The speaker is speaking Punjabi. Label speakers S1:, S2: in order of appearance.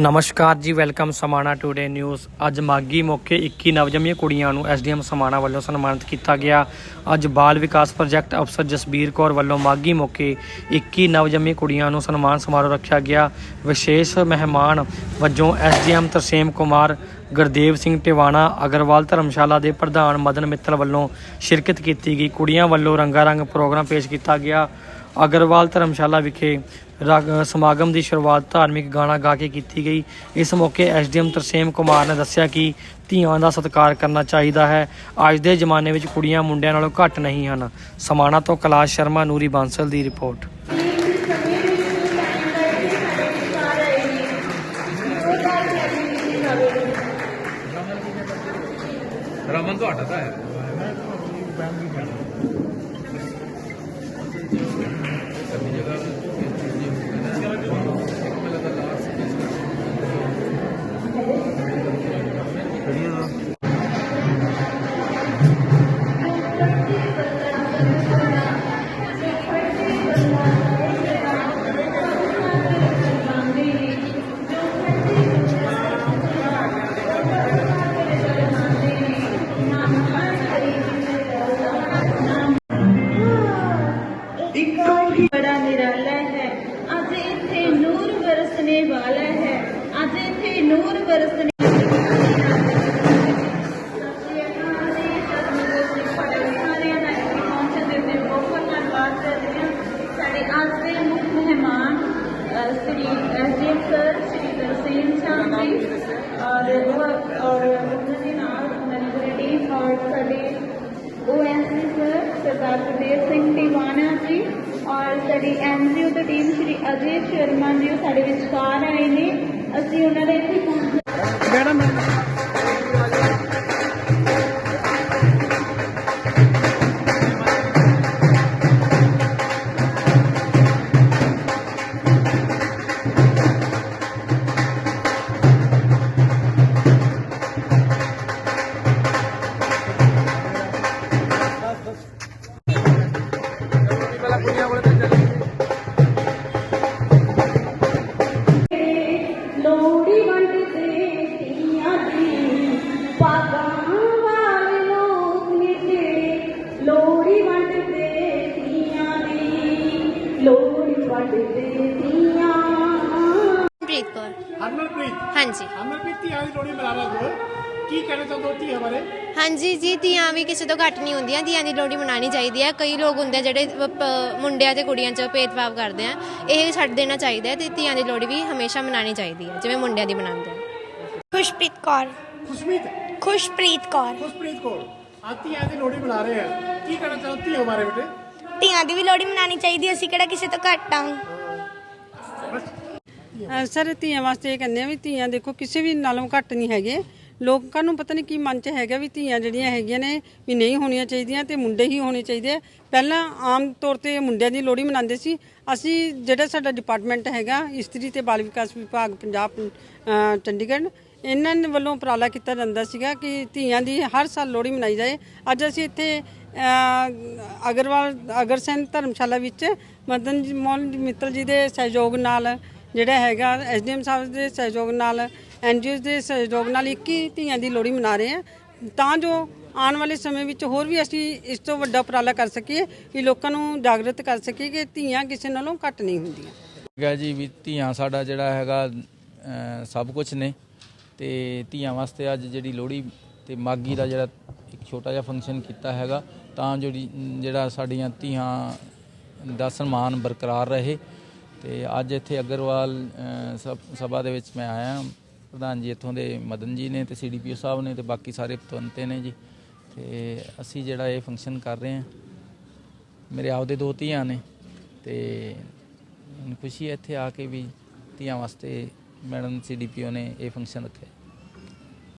S1: ਨਮਸਕਾਰ ਜੀ, ਵੈਲਕਮ ਸਮਾਣਾ ਟੂਡੇ ਨਿਊਜ਼। ਅੱਜ ਮਾਗੀ ਮੌਕੇ 21 ਨਵਜੰਮੀਆਂ ਕੁੜੀਆਂ ਨੂੰ ਐਸਡੀਐਮ ਸਮਾਣਾ ਵੱਲੋਂ ਸਨਮਾਨਿਤ ਕੀਤਾ ਗਿਆ। ਅੱਜ ਬਾਲ ਵਿਕਾਸ ਪ੍ਰੋਜੈਕਟ ਅਫਸਰ ਜਸਬੀਰ ਕੌਰ ਵੱਲੋਂ ਮਾਗੀ ਮੌਕੇ 21 ਨਵਜੰਮੀਆਂ ਕੁੜੀਆਂ ਨੂੰ ਸਨਮਾਨ ਸਮਾਰੋਹ ਰੱਖਿਆ ਗਿਆ। ਵਿਸ਼ੇਸ਼ ਮਹਿਮਾਨ ਵਜੋਂ ਐਸਡੀਐਮ ਤਰਸੇਮ ਕੁਮਾਰ, ਗੁਰਦੇਵ ਸਿੰਘ ਟਿਵਾਣਾ, ਅਗਰਵਾਲ ਧਰਮਸ਼ਾਲਾ ਦੇ ਪ੍ਰਧਾਨ ਮਦਨ ਮਿੱਤਲ ਵੱਲੋਂ ਸ਼ਿਰਕਤ ਕੀਤੀ ਗਈ। ਕੁੜੀਆਂ ਵੱਲੋਂ ਰੰਗਾ ਰੰਗ ਪ੍ਰੋਗਰਾਮ ਪੇਸ਼ ਕੀਤਾ ਗਿਆ। ਅਗਰਵਾਲ ਧਰਮਸ਼ਾਲਾ ਵਿਖੇ ਸਮਾਗਮ ਦੀ ਸ਼ੁਰੂਆਤ ਧਾਰਮਿਕ ਗਾਣਾ ਗਾ ਕੇ ਕੀਤੀ ਗਈ। ਇਸ ਮੌਕੇ ਐਸਡੀਐਮ ਤਰਸੇਮ ਕੁਮਾਰ ਨੇ ਦੱਸਿਆ ਕਿ ਧੀਆਂ ਦਾ ਸਤਿਕਾਰ ਕਰਨਾ ਚਾਹੀਦਾ ਹੈ। ਅੱਜ ਦੇ ਜ਼ਮਾਨੇ ਵਿੱਚ ਕੁੜੀਆਂ ਮੁੰਡਿਆਂ ਨਾਲੋਂ ਘੱਟ ਨਹੀਂ ਹਨ। ਸਮਾਣਾ ਤੋਂ ਕੈਲਾਸ਼ ਸ਼ਰਮਾ, ਨੂਰੀ ਬਾਂਸਲ ਦੀ ਰਿਪੋਰਟ।
S2: ਰਮਨ ਤੁਹਾਡਾ ਤਾਂ ਹੈ।
S3: बड़ा निराला है आज इथे नूर बरसने वाला है आज इथे नूर बरसने ਗੁਰਦੇਵ ਸਿੰਘ ਟਿਵਾਣਾ ਜੀ ਔਰ ਸਾਡੀ ਐਨਜੀਓ ਦੀ ਟੀਮ ਸ਼੍ਰੀ ਅਜੇ ਸ਼ਰਮਾ ਜੀ ਉਹ ਸਾਡੇ ਵਿਚਕਾਰ ਆਏ ਨੇ। ਅਸੀਂ ਉਹਨਾਂ ਦੇ ਇੱਥੇ
S4: ਹਰਮਨਪ੍ਰੀਤ।
S5: ਹਾਂਜੀ।
S4: ਹਰਮਨਪ੍ਰੀਤ ਧੀਆਂ ਦੀ ਲੋੜੀ ਮਨਾ ਰਹੇ ਹੋ ਕੀ ਕਹਿਣਾ ਚਾਹੁੰਦੇ ਹੋ ਧੀਆਂ ਬਾਰੇ?
S5: ਹਾਂਜੀ ਜੀ ਧੀਆਂ ਵੀ ਕਿਸੇ ਤੋਂ ਘੱਟ ਨਹੀਂ ਹੁੰਦੀਆਂ। ਧੀਆਂ ਦੀ ਲੋਹੜੀ ਮਨਾਉਣੀ ਚਾਹੀਦੀ ਹੈ। ਕਈ ਲੋਕ ਹੁੰਦੇ ਜਿਹੜੇ ਮੁੰਡਿਆਂ ਤੇ ਕੁੜੀਆਂ 'ਚ ਭੇਦਭਾਵ ਕਰਦੇ ਆ। ਇਹ ਛੱਡ ਦੇਣਾ ਚਾਹੀਦਾ ਹੈ ਤੇ ਧੀਆਂ ਦੀ ਲੋਹੜੀ ਵੀ ਹਮੇਸ਼ਾ ਮਨਾਉਣੀ ਚਾਹੀਦੀ ਹੈ ਜਿਵੇਂ ਮੁੰਡਿਆਂ ਦੀ ਮਨਾਉਂਦੇ ਆ।
S6: ਖੁਸ਼ਪ੍ਰੀਤ ਕੌਰ।
S4: ਖੁਸ਼ਮੀਤ?
S6: ਖੁਸ਼ਪ੍ਰੀਤ ਕੌਰ।
S4: ਖੁਸ਼ਪ੍ਰੀਤ ਕੋਲ ਆ ਧੀਆਂ ਦੀ ਲੋੜੀ ਮਨਾ ਰਹੇ ਆ। ਕੀ ਕਹਿਣਾ ਚਾਹੁੰਦੇ ਧੀਆਂ ਬਾਰੇ ਬੇਟੇ?
S6: ਧੀਆਂ ਦੀ ਵੀ ਲੋਹੜੀ ਮਨਾਉਣੀ ਚਾਹੀਦੀ ਹੈ, ਅਸੀਂ ਕਿਹੜਾ ਕਿਸੇ ਤੋਂ ਘੱਟ ਆ
S7: ਸਰ ਧੀਆਂ ਵਾਸਤੇ ਇਹ ਕਹਿੰਦੇ ਆ ਵੀ ਧੀਆਂ ਦੇਖੋ ਕਿਸੇ ਵੀ ਨਾਲੋਂ ਘੱਟ ਨਹੀਂ ਹੈਗੇ। ਲੋਕਾਂ ਨੂੰ ਪਤਾ ਨਹੀਂ ਕੀ ਮਨ 'ਚ ਹੈਗਾ ਵੀ ਧੀਆਂ ਜਿਹੜੀਆਂ ਹੈਗੀਆਂ ਨੇ ਵੀ ਨਹੀਂ ਹੋਣੀਆਂ ਚਾਹੀਦੀਆਂ ਤੇ ਮੁੰਡੇ ਹੀ ਹੋਣੇ ਚਾਹੀਦੇ ਆ। ਪਹਿਲਾਂ ਆਮ ਤੌਰ ਤੇ ਮੁੰਡਿਆਂ ਦੀ ਲੋਹੜੀ ਮਨਾਉਂਦੇ ਸੀ। ਅਸੀਂ ਜਿਹੜਾ ਸਾਡਾ ਡਿਪਾਰਟਮੈਂਟ ਹੈਗਾ ਇਸਤਰੀ ਤੇ ਬਾਲ ਵਿਕਾਸ ਵਿਭਾਗ ਪੰਜਾਬ ਅਹ ਚੰਡੀਗੜ੍ਹ ਇਹਨਾਂ ਦੇ ਵੱਲੋਂ ਉਪਰਾਲਾ ਕੀਤਾ ਜਾਂਦਾ ਸੀਗਾ ਕਿ ਧੀਆਂ ਦੀ ਹਰ ਸਾਲ ਲੋਹੜੀ ਮਨਾਈ ਜਾਏ। ਅੱਜ ਅਸੀਂ ਇੱਥੇ ਅਹ, ਅਗਰਵਾਲ ਅਗਰਸੈਨ ਧਰਮਸ਼ਾਲਾ ਵਿੱਚ ਮਦਨ ਜੀ ਮੋਹਨ ਮਿੱਤਲ ਜੀ ਦੇ ਸਹਿਯੋਗ ਨਾਲ ਜਿਹੜਾ ਹੈਗਾ ਐਸਡੀਐਮ ਸਾਹਿਬ ਦੇ ਸਹਿਯੋਗ ਨਾਲ, ਐਨਜੀਓ ਦੇ ਸਹਿਯੋਗ ਨਾਲ 21 ਧੀਆਂ ਦੀ ਲੋਹੜੀ ਮਨਾ ਰਹੇ ਹਾਂ। ਤਾਂ ਜੋ ਆਉਣ ਵਾਲੇ ਸਮੇਂ ਵਿੱਚ ਹੋਰ ਵੀ ਅਸੀਂ ਇਸ ਤੋਂ ਵੱਡਾ ਉਪਰਾਲਾ ਕਰ ਸਕੀਏ, ਕਿ ਲੋਕਾਂ ਨੂੰ ਜਾਗਰਤ ਕਰ ਸਕੀਏ ਕਿ ਧੀਆਂ ਕਿਸੇ ਨਾਲੋਂ ਘੱਟ ਨਹੀਂ ਹੁੰਦੀਆਂ।
S8: ਹੈਗਾ ਜੀ, ਵੀ ਧੀਆਂ ਸਾਡਾ ਜਿਹੜਾ ਹੈਗਾ ਸਭ ਕੁਝ ਨੇ। ਤੇ ਧੀਆਂ ਵਾਸਤੇ ਅੱਜ ਜਿਹੜੀ ਲੋਹੜੀ ਤੇ ਮਾਗੀ ਦਾ ਜਿਹੜਾ ਇੱਕ ਛੋਟਾ ਜਿਹਾ ਫੰਕਸ਼ਨ ਕੀਤਾ ਹੈਗਾ, ਤਾਂ ਜਿਹੜੀ, ਜਿਹੜਾ ਸਾਡੀਆਂ ਧੀਆਂ ਦਾ ਸਨਮਾਨ ਬਰਕਰਾਰ ਰਹੇ। ਤੇ ਅੱਜ ਇੱਥੇ ਅਗਰਵਾਲ ਸਭਾ ਦੇ ਵਿੱਚ ਮੈਂ ਆਇਆ ਪ੍ਰਧਾਨ ਜੀ ਇੱਥੋਂ ਦੇ ਮਦਨ ਜੀ ਨੇ ਤੇ ਸੀਡੀਪੀਓ ਸਾਹਿਬ ਨੇ ਤੇ ਬਾਕੀ ਸਾਰੇ ਪਤਵੰਤੇ ਨੇ ਜੀ। ਤੇ ਅਸੀਂ ਜਿਹੜਾ ਇਹ ਫੰਕਸ਼ਨ ਕਰ ਰਹੇ ਹਾਂ, ਮੇਰੇ ਆਪਦੇ ਦੋ ਧੀਆਂ ਨੇ ਤੇ ਖੁਸ਼ੀ ਹੈ ਇੱਥੇ ਆ ਕੇ ਵੀ ਧੀਆਂ ਵਾਸਤੇ ਮੈਡਮ ਸੀਡੀਪੀਓ ਨੇ ਇਹ ਫੰਕਸ਼ਨ ਰੱਖਿਆ।